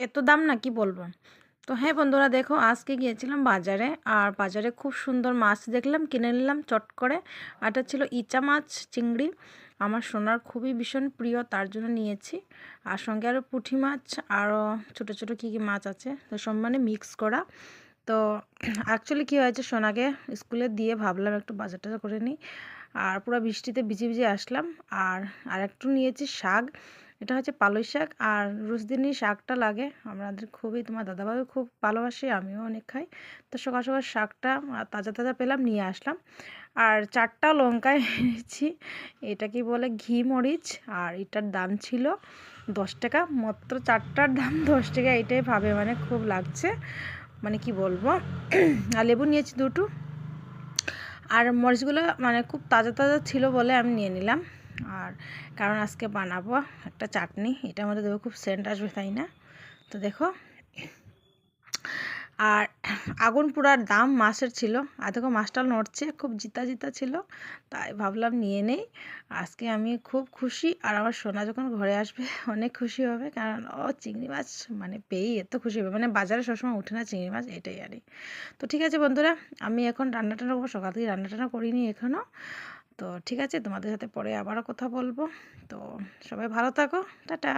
এত দাম না কি বলব? তো হ্যাঁ বন্ধুরা, দেখো আজকে গিয়েছিলাম বাজারে আর বাজারে খুব সুন্দর মাছ দেখলাম, কিনে নিলাম চট করে। এটা ছিল ইচা মাছ, চিংড়ি। আমার সোনার খুবই ভীষণ প্রিয়, তার জন্য নিয়েছি। আর সঙ্গে আরও পুঁটি মাছ আরও ছোটো ছোটো কী কী মাছ আছে, তো সব মানে মিক্স করা। তো অ্যাকচুয়ালি কী হয়েছে, সোনাকে স্কুলে দিয়ে ভাবলাম একটু বাজার টাজার করে নিই। আর পুরো বৃষ্টিতে ভিজে ভিজে আসলাম। আর আর একটু নিয়েছি শাক। এটা হচ্ছে পালই শাক আর রোজদিনই শাকটা লাগে। আমাদের খুবই, তোমার দাদাভাই খুব ভালোবাসে, আমিও অনেক খাই। তো সকাল সকাল শাকটা তাজা তাজা পেলাম, নিয়ে আসলাম। আর চারটা লঙ্কায় এনেছি, এটা কি বলে, ঘি মরিচ, আর এটার দাম ছিল দশ টাকা। মাত্র চারটার দাম দশ টাকা, এটাই ভাবে মানে খুব লাগছে। মানে কি বলব, আর লেবু নিয়েছি দুটো। আর মরিচগুলো মানে খুব তাজা তাজা ছিল বলে আমি নিয়ে নিলাম। আর কারণ আজকে বানাবো একটা চাটনি এটা আমাদের দেবো খুব সেন্ট আসবে, তাই না? তো দেখো, আর আগুন পোড়ার দাম মাছের ছিল, আর দেখো মাছটা নড়ছে, খুব জিতা জিতা ছিল, তাই ভাবলাম নিয়ে নেই। আজকে আমি খুব খুশি, আর আমার সোনা যখন ঘরে আসবে, অনেক খুশি হবে, কারণ, ও চিংড়ি মাছ মানে পেয়েই এত খুশি হবে মানে বাজারে সবসময় উঠে না চিংড়ি মাছ, এটাই আর তো ঠিক আছে বন্ধুরা, আমি এখন রান্না টান্না করব, সকাল থেকে রান্না টান্না করিনি এখনও তো ঠিক আছে তোমাদের সাথে পরে আবারও কথা বলব। তো সবাই ভালো থাকো টাটা।